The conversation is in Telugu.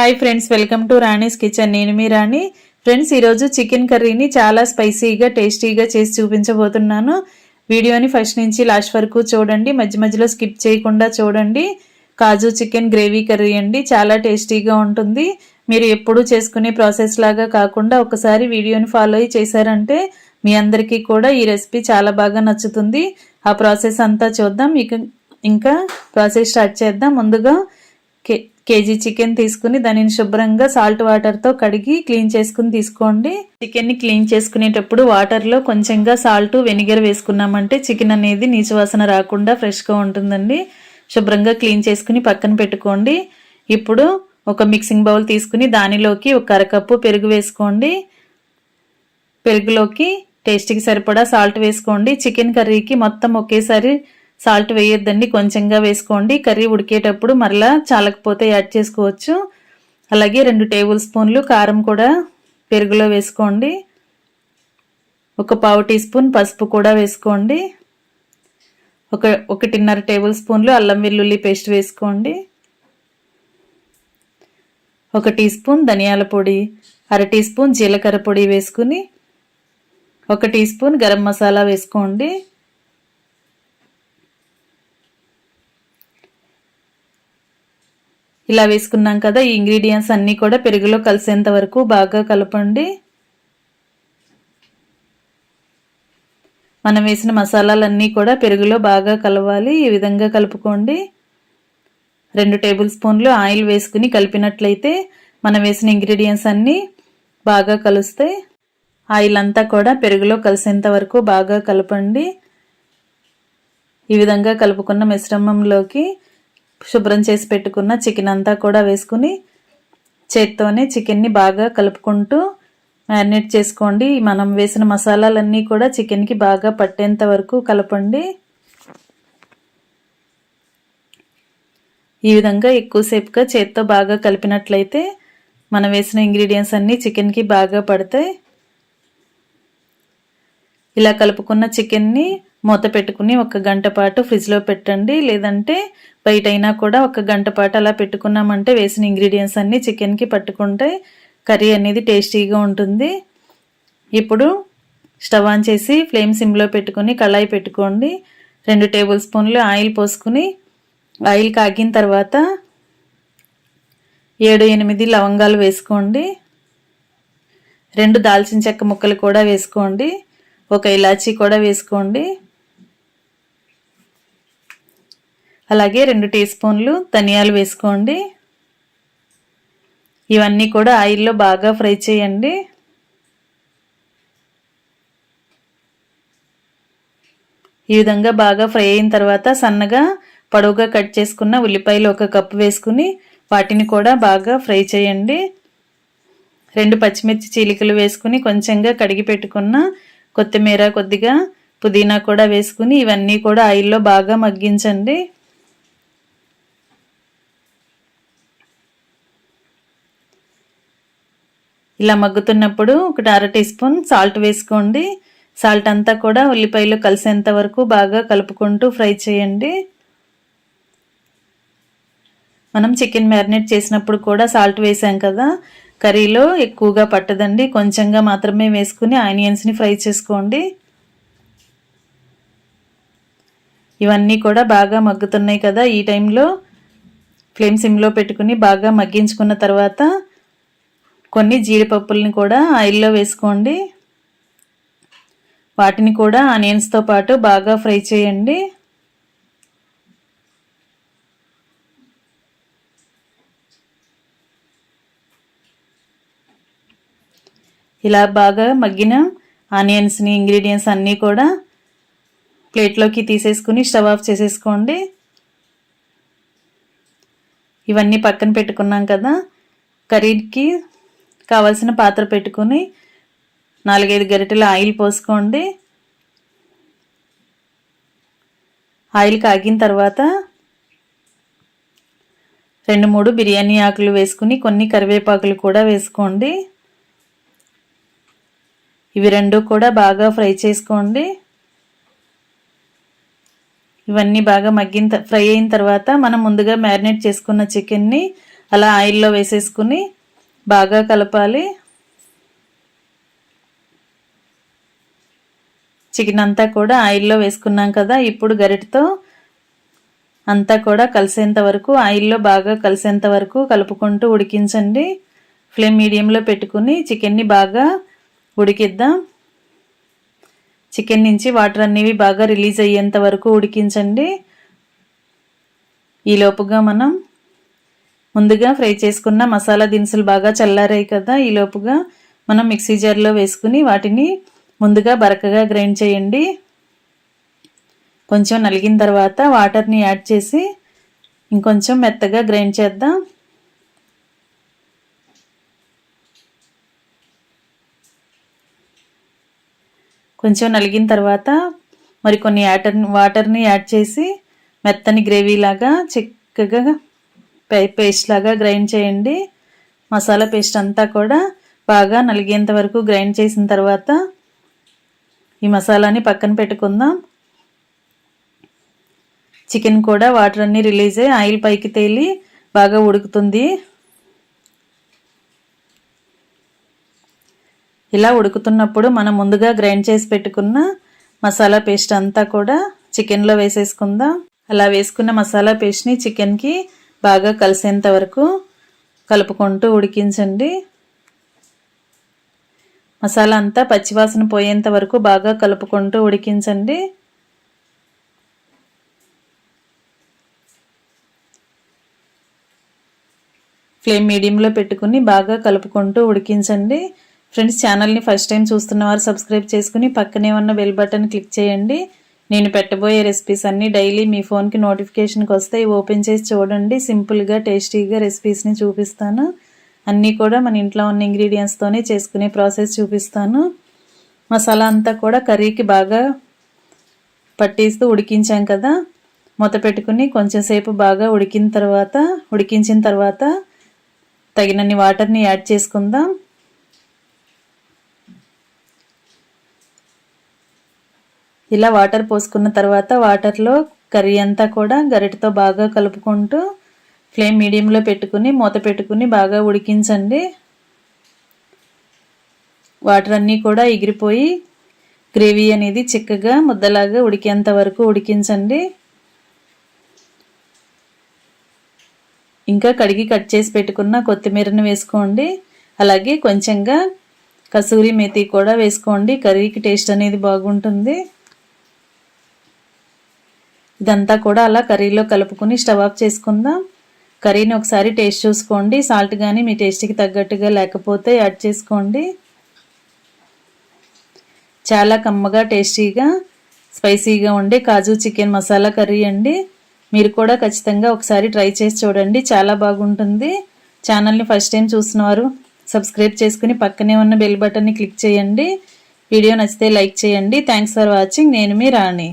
Hi friends welcome to Rani's kitchen నేను మీ రాణి. ఫ్రెండ్స్ ఈరోజు చికెన్ కర్రీని చాలా స్పైసీగా టేస్టీగా చేసి చూపించబోతున్నాను. వీడియోని ఫస్ట్ నుంచి లాస్ట్ వరకు చూడండి. మధ్య మధ్యలో స్కిప్ చేయకుండా చూడండి. కాజు చికెన్ గ్రేవీ కర్రీ అండి. చాలా టేస్టీగా ఉంటుంది. మీరు ఎప్పుడూ చేసుకునే ప్రాసెస్ లాగా కాకుండా ఒకసారి వీడియోని ఫాలో అయ్యి చేశారంటే మీ అందరికీ కూడా ఈ రెసిపీ చాలా బాగా నచ్చుతుంది. ఆ ప్రాసెస్ అంతా చూద్దాం. ఇక ఇంకా ప్రాసెస్ స్టార్ట్ చేద్దాం. ముందుగా కే కేజీ చికెన్ తీసుకుని దానిని శుభ్రంగా సాల్ట్ వాటర్తో కడిగి క్లీన్ చేసుకుని తీసుకోండి. చికెన్ని క్లీన్ చేసుకునేటప్పుడు వాటర్లో కొంచెంగా సాల్ట్ వెనిగర్ వేసుకున్నామంటే చికెన్ అనేది నీచు వాసన రాకుండా ఫ్రెష్గా ఉంటుందండి. శుభ్రంగా క్లీన్ చేసుకుని పక్కన పెట్టుకోండి. ఇప్పుడు ఒక మిక్సింగ్ బౌల్ తీసుకుని దానిలోకి ఒక అరకప్పు పెరుగు వేసుకోండి. పెరుగులోకి టేస్ట్కి సరిపడా సాల్ట్ వేసుకోండి. చికెన్ కర్రీకి మొత్తం ఒకేసారి సాల్ట్ వేయొద్దండి కొంచెంగా వేసుకోండి. కర్రీ ఉడికేటప్పుడు మరలా చాలకపోతే యాడ్ చేసుకోవచ్చు. అలాగే రెండు టేబుల్ స్పూన్లు కారం కూడా పెరుగులో వేసుకోండి. ఒక పావు టీ స్పూన్ పసుపు కూడా వేసుకోండి. ఒక ఒకటిన్నర టేబుల్ స్పూన్లు అల్లం వెల్లుల్లి పేస్ట్ వేసుకోండి. ఒక టీ స్పూన్ ధనియాల పొడి అర టీ స్పూన్ జీలకర్ర పొడి వేసుకుని ఒక టీ స్పూన్ గరం మసాలా వేసుకోండి. ఇలా వేసుకున్నాం కదా ఈ ఇంగ్రీడియంట్స్ అన్నీ కూడా పెరుగులో కలిసేంత వరకు బాగా కలపండి. మనం వేసిన మసాలాలన్నీ కూడా పెరుగులో బాగా కలవాలి ఈ విధంగా కలుపుకోండి. రెండు టేబుల్ స్పూన్లు ఆయిల్ వేసుకుని కలిపినట్లయితే మనం వేసిన ఇంగ్రీడియంట్స్ అన్నీ బాగా కలుస్తాయి. ఆయిల్ అంతా కూడా పెరుగులో కలిసేంత వరకు బాగా కలపండి. ఈ విధంగా కలుపుకున్న మిశ్రమంలోకి శుభ్రం చేసి పెట్టుకున్న చికెన్ అంతా కూడా వేసుకుని చేత్తోనే చికెన్ని బాగా కలుపుకుంటూ మ్యారినేట్ చేసుకోండి. మనం వేసిన మసాలాలన్నీ కూడా చికెన్కి బాగా పట్టేంత వరకు కలపండి. ఈ విధంగా ఎక్కువసేపుగా చేత్తో బాగా కలిపినట్లయితే మనం వేసిన ఇంగ్రీడియంట్స్ అన్నీ చికెన్కి బాగా పడతాయి. ఇలా కలుపుకున్న చికెన్ని మూత పెట్టుకుని ఒక గంట పాటు ఫ్రిడ్జ్లో పెట్టండి. లేదంటే బయటైనా కూడా ఒక గంట పాటు అలా పెట్టుకున్నామంటే వేసిన ఇంగ్రీడియంట్స్ అన్నీ చికెన్కి పట్టుకుంటే కర్రీ అనేది టేస్టీగా ఉంటుంది. ఇప్పుడు స్టవ్ ఆన్ చేసి ఫ్లేమ్ సిమ్లో పెట్టుకుని కళాయి పెట్టుకోండి. రెండు టేబుల్ స్పూన్లు ఆయిల్ పోసుకుని ఆయిల్ కాగిన తర్వాత ఏడు ఎనిమిది లవంగాలు వేసుకోండి. రెండు దాల్చిన చెక్క ముక్కలు కూడా వేసుకోండి. ఒక ఇలాచీ కూడా వేసుకోండి. అలాగే రెండు టీ స్పూన్లు ధనియాలు వేసుకోండి. ఇవన్నీ కూడా ఆయిల్లో బాగా ఫ్రై చేయండి. ఈ విధంగా బాగా ఫ్రై అయిన తర్వాత సన్నగా పొడవుగా కట్ చేసుకున్న ఉల్లిపాయలు ఒక కప్పు వేసుకుని వాటిని కూడా బాగా ఫ్రై చేయండి. రెండు పచ్చిమిర్చి చీలికలు వేసుకుని కొంచెంగా కడిగి పెట్టుకున్న కొత్తిమీర కొద్దిగా పుదీనా కూడా వేసుకుని ఇవన్నీ కూడా ఆయిల్లో బాగా మగ్గించండి. ఇలా మగ్గుతున్నప్పుడు ఒకటి అర టీ స్పూన్ సాల్ట్ వేసుకోండి. సాల్ట్ అంతా కూడా ఉల్లిపాయలు కలిసేంత వరకు బాగా కలుపుకుంటూ ఫ్రై చేయండి. మనం చికెన్ మ్యారినేట్ చేసినప్పుడు కూడా సాల్ట్ వేసాం కదా. కర్రీలో ఎక్కువగా పట్టదండి. కొంచెంగా మాత్రమే వేసుకుని ఆనియన్స్ని ఫ్రై చేసుకోండి. ఇవన్నీ కూడా బాగా మగ్గుతున్నాయి కదా ఈ టైంలో. ఫ్లేమ్ సిమ్లో పెట్టుకుని బాగా మగ్గించుకున్న తర్వాత కొన్ని జీడిపప్పుల్ని కూడా ఆయిల్లో వేసుకోండి. వాటిని కూడా ఆనియన్స్తో పాటు బాగా ఫ్రై చేయండి. ఇలా బాగా మగ్గిన ఆనియన్స్ని ఇంగ్రీడియంట్స్ అన్నీ కూడా ప్లేట్లోకి తీసేసుకుని స్టవ్ ఆఫ్ చేసేసుకోండి. ఇవన్నీ పక్కన పెట్టుకున్నాం కదా. కర్రీకి కావాల్సిన పాత్ర పెట్టుకుని నాలుగైదు గరిటెల ఆయిల్ పోసుకోండి. ఆయిల్ కాగిన తర్వాత రెండు మూడు బిర్యానీ ఆకులు వేసుకుని కొన్ని కరివేపాకులు కూడా వేసుకోండి. ఇవి రెండు కూడా బాగా ఫ్రై చేసుకోండి. ఇవన్నీ బాగా మగ్గిన ఫ్రై అయిన తర్వాత మనం ముందుగా మ్యారినేట్ చేసుకున్న చికెన్ని అలా ఆయిల్లో వేసేసుకుని బాగా కలపాలి. చికెన్ అంతా కూడా ఆయిల్లో వేసుకున్నాం కదా ఇప్పుడు గరిటతో అంతా కూడా కలిసేంత వరకు ఆయిల్లో బాగా కలిసేంత వరకు కలుపుకుంటూ ఉడికించండి. ఫ్లేమ్ మీడియంలో పెట్టుకుని చికెన్ని బాగా ఉడికిద్దాం. చికెన్ నుంచి వాటర్ అనేవి బాగా రిలీజ్ అయ్యేంత వరకు ఉడికించండి. ఈలోపుగా మనం ముందుగా ఫ్రై చేసుకున్న మసాలా దినుసులు బాగా చల్లారాయి కదా ఈలోపుగా మనం మిక్సీ జార్లో వేసుకుని వాటిని ముందుగా బరకగా గ్రైండ్ చేయండి. కొంచెం నలిగిన తర్వాత వాటర్ని యాడ్ చేసి ఇంకొంచెం మెత్తగా గ్రైండ్ చేద్దాం. కొంచెం నలిగిన తర్వాత మరికొన్ని యాటర్ వాటర్ని యాడ్ చేసి మెత్తని గ్రేవీ లాగా చిక్కగా పేస్ట్ లాగా గ్రైండ్ చేయండి. మసాలా పేస్ట్ అంతా కూడా బాగా నలిగేంత వరకు గ్రైండ్ చేసిన తర్వాత ఈ మసాలాని పక్కన పెట్టుకుందాం. చికెన్ కూడా వాటర్ అన్నీ రిలీజ్ అయ్యి ఆయిల్ పైకి తేలి బాగా ఉడుకుతుంది. ఇలా ఉడుకుతున్నప్పుడు మనం ముందుగా గ్రైండ్ చేసి పెట్టుకున్న మసాలా పేస్ట్ అంతా కూడా చికెన్లో వేసేసుకుందాం. అలా వేసుకున్న మసాలా పేస్ట్ని చికెన్కి బాగా కలిసేంత వరకు కలుపుకుంటూ ఉడికించండి. మసాలా అంతా పచ్చివాసన పోయేంత వరకు బాగా కలుపుకుంటూ ఉడికించండి. ఫ్లేమ్ మీడియంలో పెట్టుకుని బాగా కలుపుకుంటూ ఉడికించండి. ఫ్రెండ్స్ ఛానల్ని ఫస్ట్ టైం చూస్తున్న వారు సబ్స్క్రైబ్ చేసుకుని పక్కనే ఉన్న బెల్ బటన్ క్లిక్ చేయండి. నేను పెట్టబోయే రెసిపీస్ అన్నీ డైలీ మీ ఫోన్కి నోటిఫికేషన్కి వస్తాయి ఓపెన్ చేసి చూడండి. సింపుల్గా టేస్టీగా రెసిపీస్ని చూపిస్తాను. అన్నీ కూడా మన ఇంట్లో ఉన్న ఇంగ్రీడియంట్స్తోనే చేసుకునే ప్రాసెస్ చూపిస్తాను. మసాలా అంతా కూడా కర్రీకి బాగా పట్టిస్తూ ఉడికించాం కదా. మూత పెట్టుకుని కొంచెం సేపు బాగా ఉడికిన తర్వాత ఉడికించిన తర్వాత తగినన్ని వాటర్ని యాడ్ చేసుకుందాం. ఇలా వాటర్ పోసుకున్న తర్వాత వాటర్లో కర్రీ అంతా కూడా గరిటతో బాగా కలుపుకుంటూ ఫ్లేమ్ మీడియంలో పెట్టుకుని మూత పెట్టుకుని బాగా ఉడికించండి. వాటర్ అన్నీ కూడా ఎగిరిపోయి గ్రేవీ అనేది చిక్కగా ముద్దలాగా ఉడికేంత వరకు ఉడికించండి. ఇంకా కడిగి కట్ చేసి పెట్టుకున్న కొత్తిమీరను వేసుకోండి. అలాగే కొంచెంగా కసూరి మేతి కూడా వేసుకోండి. కర్రీకి టేస్ట్ అనేది బాగుంటుంది. ఇదంతా కూడా అలా కర్రీలో కలుపుకొని స్టవ్ ఆఫ్ చేసుకుందాం. కర్రీని ఒకసారి టేస్ట్ చూసుకోండి. సాల్ట్ కానీ మీ టేస్ట్కి తగ్గట్టుగా లేకపోతే యాడ్ చేసుకోండి. చాలా కమ్మగా టేస్టీగా స్పైసీగా ఉండే కాజు చికెన్ మసాలా కర్రీ అండి. మీరు కూడా ఖచ్చితంగా ఒకసారి ట్రై చేసి చూడండి. చాలా బాగుంటుంది. ఛానల్ని ఫస్ట్ టైం చూసినవారు సబ్స్క్రైబ్ చేసుకుని పక్కనే ఉన్న బెల్ బటన్ని క్లిక్ చేయండి. వీడియో నచ్చితే లైక్ చేయండి. Thanks for watching. నేను మీ రాణి.